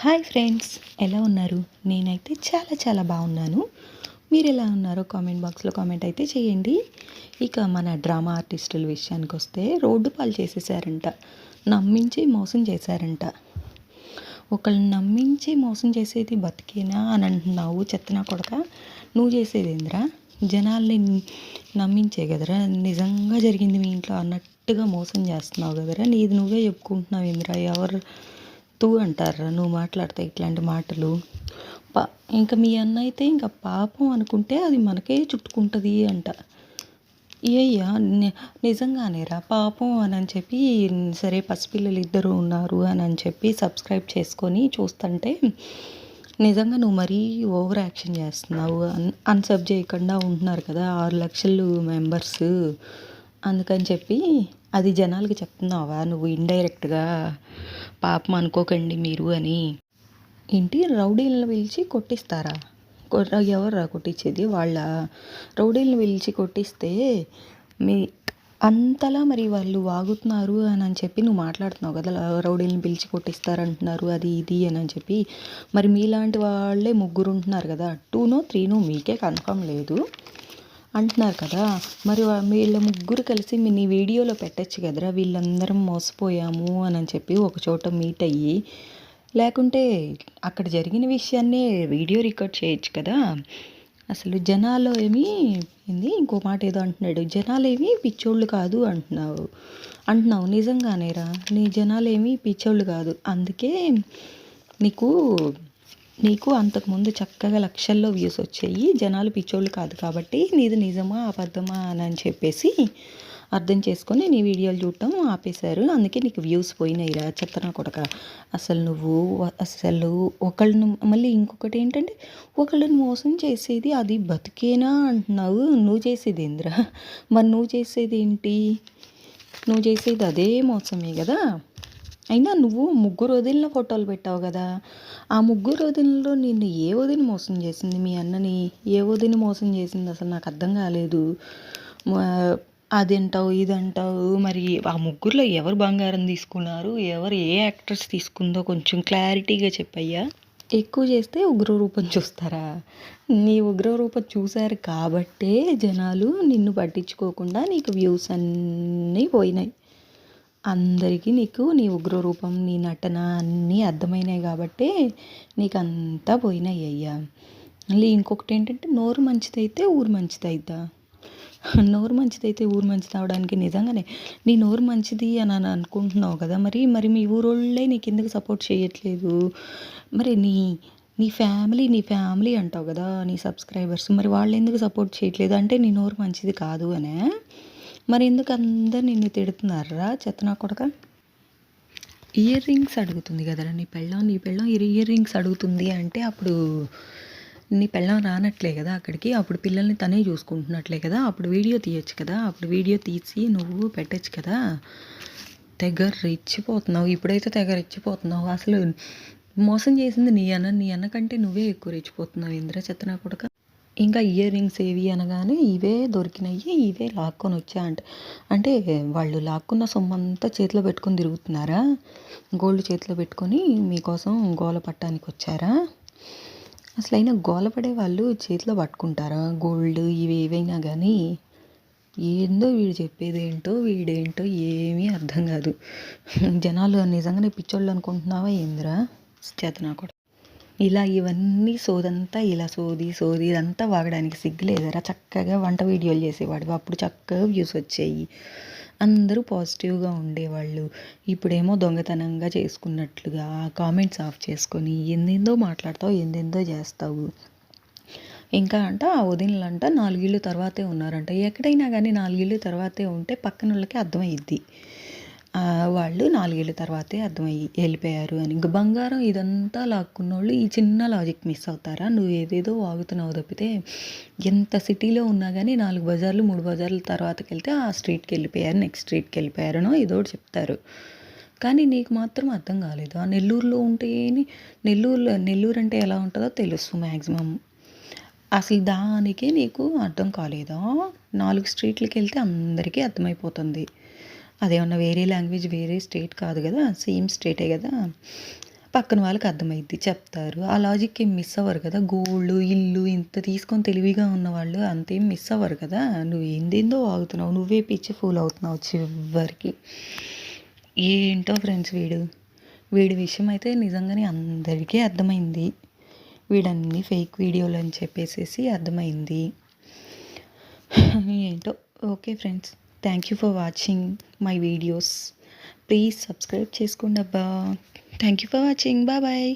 Hi friends ఎలా ఉన్నారు? నేనైతే చాలా చాలా బాగున్నాను. మీరు ఎలా ఉన్నారో కామెంట్ బాక్స్లో కామెంట్ అయితే చేయండి. ఇక మన డ్రామా ఆర్టిస్టుల విషయానికి వస్తే రోడ్డు పాలు చేసేసారంట. నమ్మించి మోసం చేశారంట. ఒకళ్ళని నమ్మించి మోసం చేసేది బతికేనా అని అంటున్నావు చెత్తనా కొడక? నువ్వు చేసేది ఏందిరా? జనాల్ని నమ్మించే కదరా? నిజంగా జరిగింది మీ ఇంట్లో అన్నట్టుగా మోసం చేస్తున్నావు కదరా? నీది నువ్వే చెప్పుకుంటున్నావు ఇందిరా ఎవరు తూ అంటారా? నువ్వు మాట్లాడితే ఇట్లాంటి మాటలు. పా ఇంకా మీ అన్న అయితే ఇంకా పాపం అనుకుంటే అది మనకే చుట్టుకుంటుంది అంట. ఏయ్యా నిజంగానేరా పాపం అని అని చెప్పి సరే పసిపిల్లలు ఇద్దరు ఉన్నారు అని అని చెప్పి సబ్స్క్రైబ్ చేసుకొని చూస్తుంటే నిజంగా నువ్వు మరీ ఓవర్ యాక్షన్ చేస్తున్నావు. అన్ అన్సబ్ చేయకుండా ఉంటున్నారు కదా ఆరు లక్షలు మెంబర్స్. అందుకని చెప్పి అది జనాలకి చెప్తున్నావా? నువ్వు ఇండైరెక్ట్గా పాపం అనుకోకండి మీరు అని. ఏంటి? రౌడీలను పిలిచి కొట్టిస్తారా? ఎవరు కొట్టించేది వాళ్ళ? రౌడీలను పిలిచి కొట్టిస్తే మీ అంతలా మరి వాళ్ళు వాగుతున్నారు అని అని చెప్పి నువ్వు మాట్లాడుతున్నావు కదా? రౌడీలను పిలిచి కొట్టిస్తారంటున్నారు అది ఇది అని అని చెప్పి మరి మీలాంటి వాళ్ళే ముగ్గురు ఉంటున్నారు కదా? టూనో త్రీనో మీకే కన్ఫర్మ్ లేదు. అంటున్నారు కదా. మరి వీళ్ళ ముగ్గురు కలిసి మీ నీ వీడియోలో పెట్టచ్చు కదరా. వీళ్ళందరం మోసపోయాము అని చెప్పి ఒక చోట మీట్ అయ్యి లేకుంటే అక్కడ జరిగిన విషయాన్నే వీడియో రికార్డ్ చేయొచ్చు కదా. అసలు జనాలు ఏమి ఏంది? ఇంకో మాట ఏదో అంటున్నాడు. జనాలు ఏమి పిచ్చోళ్ళు కాదు అంటున్నావు. అంటున్నావు నిజంగానేరా. నీ జనాలు ఏమి పిచ్చోళ్ళు కాదు. అందుకే నీకు నీకు అంతకుముందు చక్కగా లక్షల్లో వ్యూస్ వచ్చాయి. జనాలు పిచ్చోళ్ళు కాదు కాబట్టి నీది నిజమా అబద్ధమా అని చెప్పేసి అర్థం చేసుకొని నీ వీడియోలు చూడటం ఆపేశారు. అందుకే నీకు వ్యూస్ పోయినాయి రా చెత్తన కొడక. అసలు నువ్వు అసలు ఒకళ్ళను మళ్ళీ ఇంకొకటి ఏంటంటే ఒకళ్ళని మోసం చేసేది అది బతికేనా అంటున్నావు. నువ్వు చేసేది ఏంద్రా? మరి నువ్వు చేసేది ఏంటి? నువ్వు చేసేది అదే మోసమే కదా? అయినా నువ్వు ముగ్గురు వదిలిన ఫోటోలు పెట్టావు కదా. ఆ ముగ్గురు వదినలో నిన్ను ఏ వదిన మోసం చేసింది? మీ అన్నని ఏ వదిన మోసం చేసింది? అసలు నాకు అర్థం కాలేదు. అది అంటావు ఇది అంటావు మరి ఆ ముగ్గురులో ఎవరు బంగారం తీసుకున్నారు? ఎవరు ఏ యాక్టర్స్ తీసుకుందో కొంచెం క్లారిటీగా చెప్పయ్యా. ఎక్కువ చేస్తే ఉగ్ర రూపం చూస్తారా? నీ ఉగ్ర రూపం చూశారు కాబట్టే జనాలు నిన్ను పట్టించుకోకుండా నీకు వ్యూస్ అన్నీ పోయినాయి. అందరికీ నీకు నీ ఉగ్రరూపం నీ నటన అన్నీ అర్థమైనాయి కాబట్టి నీకు అంతా పోయినాయి అయ్యా. మళ్ళీ ఇంకొకటి ఏంటంటే నోరు మంచిదైతే ఊరు మంచిదైద్దా? నోరు మంచిదైతే ఊరు మంచిది అవడానికి నిజంగానే నీ నోరు మంచిది అని అని అనుకుంటున్నావు కదా మరి మరి మీ ఊరోళ్ళే నీకు ఎందుకు సపోర్ట్ చేయట్లేదు? మరి నీ నీ ఫ్యామిలీ నీ ఫ్యామిలీ అంటావు కదా నీ సబ్స్క్రైబర్స్ మరి వాళ్ళు ఎందుకు సపోర్ట్ చేయట్లేదు? అంటే నీ నోరు మంచిది కాదు అనే? మరి ఎందుకు అందరు నిన్ను తిడుతున్నారా? చెత్తనా కొడక? ఇయర్ రింగ్స్ అడుగుతుంది కదరా నీ పెళ్ళం నీ పెళ్ళం ఇయర్ రింగ్స్ అడుగుతుంది అంటే అప్పుడు నీ పెళ్ళం రానట్లే కదా అక్కడికి. అప్పుడు పిల్లల్ని తనే చూసుకుంటున్నట్లే కదా. అప్పుడు వీడియో తీయచ్చు కదా. అప్పుడు వీడియో తీసి నువ్వు పెట్టచ్చు కదా. తెగ రెచ్చిపోతున్నావు ఇప్పుడైతే తెగ రెచ్చిపోతున్నావు అసలు మోసం చేసింది నీ అన్న. నీ అన్న కంటే నువ్వే ఎక్కువ రెచ్చిపోతున్నావు. ఇంద్ర చెత్తనా కొడక? ఇంకా ఇయర్ రింగ్స్ ఏవి అనగానే ఇవే దొరికినాయి ఇవే లాక్కొని వచ్చా అంటే. అంటే వాళ్ళు లాక్కున్న సొమ్మంతా చేతిలో పెట్టుకొని తిరుగుతున్నారా? గోల్డ్ చేతిలో పెట్టుకొని మీకోసం గోల పట్టడానికి వచ్చారా అసలు అయినా గోలపడే వాళ్ళు చేతిలో పట్టుకుంటారా? గోల్డ్ ఇవి ఏవైనా కానీ ఏందో వీడు చెప్పేది ఏంటో వీడేంటో ఏమీ అర్థం కాదు. జనాలు నిజంగానే పిచ్చోళ్ళు అనుకుంటున్నావా ఏందిరా? చేతనా కూడా. ఇలా ఇవన్నీ సోదంతా ఇలా సోది సోది ఇదంతా వాగడానికి సిగ్గులేదరా. చక్కగా వంట వీడియోలు చేసేవాడు. అప్పుడు చక్కగా వ్యూస్ వచ్చాయి. అందరూ పాజిటివ్గా ఉండేవాళ్ళు. ఇప్పుడేమో దొంగతనంగా చేసుకున్నట్లుగా కామెంట్స్ ఆఫ్ చేసుకొని ఎందెందో మాట్లాడతావు ఎందెందో చేస్తావు. ఇంకా అంట ఆ వదినలంట నాలుగేళ్ళు తర్వాతే ఉన్నారంట. ఎక్కడైనా కానీ నాలుగేళ్ళు తర్వాతే ఉంటే పక్కన వాళ్ళకి అర్థమైద్ది వాళ్ళు నాలుగేళ్ళ తర్వాతే అర్థమయ్యి వెళ్ళిపోయారు అని. ఇంక బంగారం ఇదంతా లాక్కున్నోళ్ళు ఈ చిన్న లాజిక్ మిస్ అవుతారా? నువ్వు ఏదేదో వాగుతున్నావు తప్పితే ఎంత సిటీలో ఉన్నా కానీ నాలుగు బజార్లు మూడు బజార్ల తర్వాతకి వెళ్తే ఆ స్ట్రీట్కి వెళ్ళిపోయారు నెక్స్ట్ స్ట్రీట్కి వెళ్ళిపోయారనో ఏదో చెప్తారు. కానీ నీకు మాత్రం అర్థం కాలేదు. ఆ నెల్లూరులో ఉంటే నెల్లూరులో నెల్లూరు అంటే ఎలా ఉంటుందో తెలుసు మ్యాక్సిమం అసలు దానికే నీకు అర్థం కాలేదా? నాలుగు స్ట్రీట్లకి వెళ్తే అందరికీ అర్థమైపోతుంది. అదేమన్నా వేరే లాంగ్వేజ్ వేరే స్టేట్ కాదు కదా సేమ్ స్టేటే కదా. పక్కన వాళ్ళకి అర్థమైద్ది చెప్తారు. ఆ లాజిక్ ఏం మిస్ అవ్వరు కదా. గోల్డ్ ఇల్లు ఇంత తీసుకొని తెలివిగా ఉన్నవాళ్ళు అంతేం మిస్ అవ్వరు కదా. నువ్వు ఏందేందో ఆగుతున్నావు నువ్వే పిచ్చి ఫూల్ అవుతున్నావు చివరికి. ఏంటో ఫ్రెండ్స్ వీడు. వీడి విషయం అయితే నిజంగానే అందరికీ అర్థమైంది. వీడన్నీ ఫేక్ వీడియోలు అని చెప్పేసేసి అర్థమైంది. ఏంటో. Okay friends thank you for watching my videos please subscribe చేసుకోండి అబ్బా. Thank you for watching bye bye